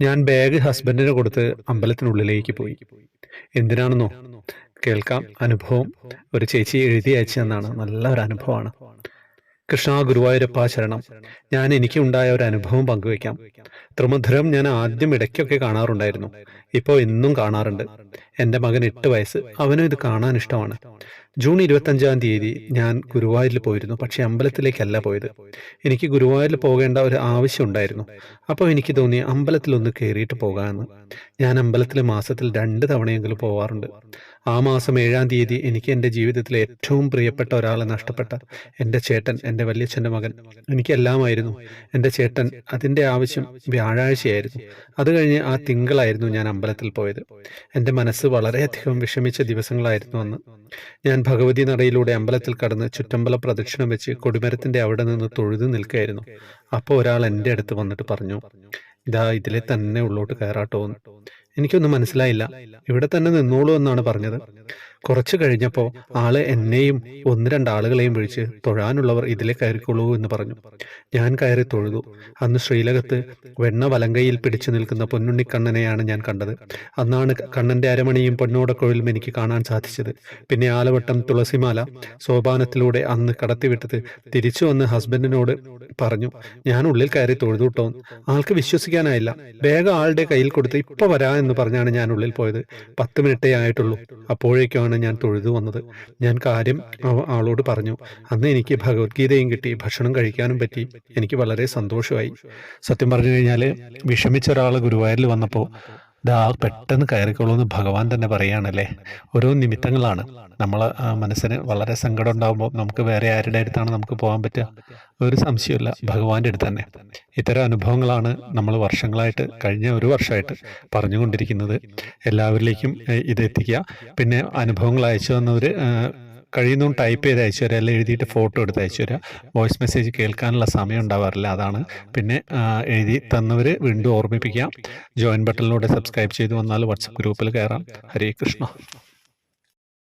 ഞാൻ ബാഗ് ഹസ്ബൻഡിന് കൊടുത്ത് അമ്പലത്തിനുള്ളിലേക്ക് പോയി. എന്തിനാണെന്നോ? കേൾക്കാം. അനുഭവം. ഒരു ചേച്ചി എഴുതി അയച്ചതെന്നാണ്. നല്ല ഒരു അനുഭവമാണ്. കൃഷ്ണ ഗുരുവായൂരപ്പ ശരണം. ഞാൻ എനിക്കുണ്ടായ ഒരു അനുഭവം പങ്കുവയ്ക്കാം. ത്രിമധുരം ഞാൻ ആദ്യം ഇടയ്ക്കൊക്കെ കാണാറുണ്ടായിരുന്നു. ഇപ്പോൾ എന്നും കാണാറുണ്ട്. എന്റെ മകൻ എട്ട് വയസ്സ്. അവനും ഇത് കാണാൻ ഇഷ്ടമാണ്. ജൂൺ ഇരുപത്തഞ്ചാം തീയതി ഞാൻ ഗുരുവായൂരിൽ പോയിരുന്നു. പക്ഷേ അമ്പലത്തിലേക്കല്ല പോയത്. എനിക്ക് ഗുരുവായൂരിൽ പോകേണ്ട ഒരു ആവശ്യം ഉണ്ടായിരുന്നു. അപ്പോൾ എനിക്ക് തോന്നി അമ്പലത്തിലൊന്ന് കയറിയിട്ട് പോകാമെന്ന്. ഞാൻ അമ്പലത്തിൽ മാസത്തിൽ രണ്ട് തവണയെങ്കിലും പോവാറുണ്ട്. ആ മാസം ഏഴാം തീയതി എനിക്ക് എന്റെ ജീവിതത്തിലെ ഏറ്റവും പ്രിയപ്പെട്ട ഒരാളെ നഷ്ടപ്പെട്ട എന്റെ ചേട്ടൻ എന്റെ വല്യച്ഛന്റെ മകൻ. എനിക്കെല്ലാമായിരുന്നു. എന്റെ ചേട്ടൻ അതിന്റെ ആവശ്യം വ്യാഴാഴ്ചയായിരുന്നു. അത് കഴിഞ്ഞ് ആ തിങ്കളായിരുന്നു ഞാൻ അമ്പലത്തിൽ പോയത്. എന്റെ മനസ്സ് വളരെയധികം വിഷമിച്ച ദിവസങ്ങളായിരുന്നു അന്ന് ഞാൻ ഭഗവതി നടയിലൂടെ അമ്പലത്തിൽ കടന്ന് ചുറ്റമ്പല പ്രദക്ഷിണം വെച്ച് കൊടിമരത്തിന്റെ അവിടെ നിന്ന് തൊഴുതു നിൽക്കുകയായിരുന്നു. അപ്പോൾ ഒരാൾ എന്റെ അടുത്ത് വന്നിട്ട് പറഞ്ഞു ഇതാ ഇതിലെ തന്നെ ഉള്ളോട്ട് കയറാട്ടോ എനിക്കൊന്നും മനസ്സിലായില്ല. ഇവിടെ തന്നെ നിന്നോളൂ എന്നാണ് പറഞ്ഞത്. കുറച്ചു കഴിഞ്ഞപ്പോൾ ആൾ എന്നെയും ഒന്ന് രണ്ടാളുകളെയും വിളിച്ച് തൊഴാനുള്ളവർ ഇതിലെ കയറിക്കൊള്ളൂ എന്ന് പറഞ്ഞു. ഞാൻ കയറി തൊഴുതു. അന്ന് ശ്രീലകത്ത് വെണ്ണ വലങ്കയിൽ പിടിച്ചു നിൽക്കുന്ന പൊന്നുണ്ണിക്കണ്ണനെയാണ് ഞാൻ കണ്ടത്. അന്നാണ് കണ്ണന്റെ അരമണിയും പൊന്നോടക്കൊഴിലും എനിക്ക് കാണാൻ സാധിച്ചത്. പിന്നെ ആലവട്ടം തുളസിമാല സോപാനത്തിലൂടെ അന്ന് കടത്തിവിട്ടത് തിരിച്ചു വന്ന് ഹസ്ബൻഡിനോട് പറഞ്ഞു ഞാൻ ഉള്ളിൽ കയറി തൊഴുതുട്ടോ ആൾക്ക് വിശ്വസിക്കാനായില്ല. വേഗം ആളുടെ കയ്യിൽ കൊടുത്ത് ഇപ്പൊ വരാ എന്ന് പറഞ്ഞാണ് ഞാൻ ഉള്ളിൽ പോയത്. പത്ത് മിനിറ്റേ ആയിട്ടുള്ളൂ. അപ്പോഴേക്കുമാണ് ഞാൻ തൊഴുതു വന്നത്. ഞാൻ കാര്യം ആളോട് പറഞ്ഞു. അന്ന് എനിക്ക് ഭഗവത്ഗീതയും കിട്ടി. ഭക്ഷണം കഴിക്കാനും പറ്റി. എനിക്ക് വളരെ സന്തോഷമായി. സത്യം പറഞ്ഞു കഴിഞ്ഞാൽ വിഷമിച്ച ഒരാൾ ഗുരുവായൂരിൽ വന്നപ്പോൾ ദാ പെട്ടെന്ന് കയറിക്കോളൂ എന്ന് ഭഗവാൻ തന്നെ പറയുകയാണല്ലേ? ഓരോ നിമിത്തങ്ങളാണ്. നമ്മൾ മനസ്സിന് വളരെ സങ്കടം ഉണ്ടാകുമ്പോൾ നമുക്ക് വേറെ ആരുടെ അടുത്താണ് നമുക്ക് പോകാൻ പറ്റുക? ഒരു സംശയമില്ല ഭഗവാന്റെ അടുത്ത് തന്നെ. ഇത്തരം അനുഭവങ്ങളാണ് നമ്മൾ വർഷങ്ങളായിട്ട് കഴിഞ്ഞ ഒരു വർഷമായിട്ട് പറഞ്ഞുകൊണ്ടിരിക്കുന്നത്. എല്ലാവരിലേക്കും ഇത് എത്തിക്കുക പിന്നെ അനുഭവങ്ങൾ അയച്ചു തന്നവർ കഴിയുന്നതും ടൈപ്പ് ചെയ്ത് അയച്ചു തരാം. അല്ലെങ്കിൽ എഴുതിയിട്ട് ഫോട്ടോ എടുത്ത് അയച്ചു തരാം. വോയിസ് മെസ്സേജ് കേൾക്കാനുള്ള സമയം ഉണ്ടാവാറില്ല. അതാണ്. പിന്നെ എഴുതി തന്നവർ വീണ്ടും ഓർമ്മിപ്പിക്കാം. ജോയിൻ ബട്ടണിലൂടെ സബ്സ്ക്രൈബ് ചെയ്ത് വന്നാൽ വാട്സപ്പ് ഗ്രൂപ്പിൽ കയറാം. ഹരേ കൃഷ്ണ.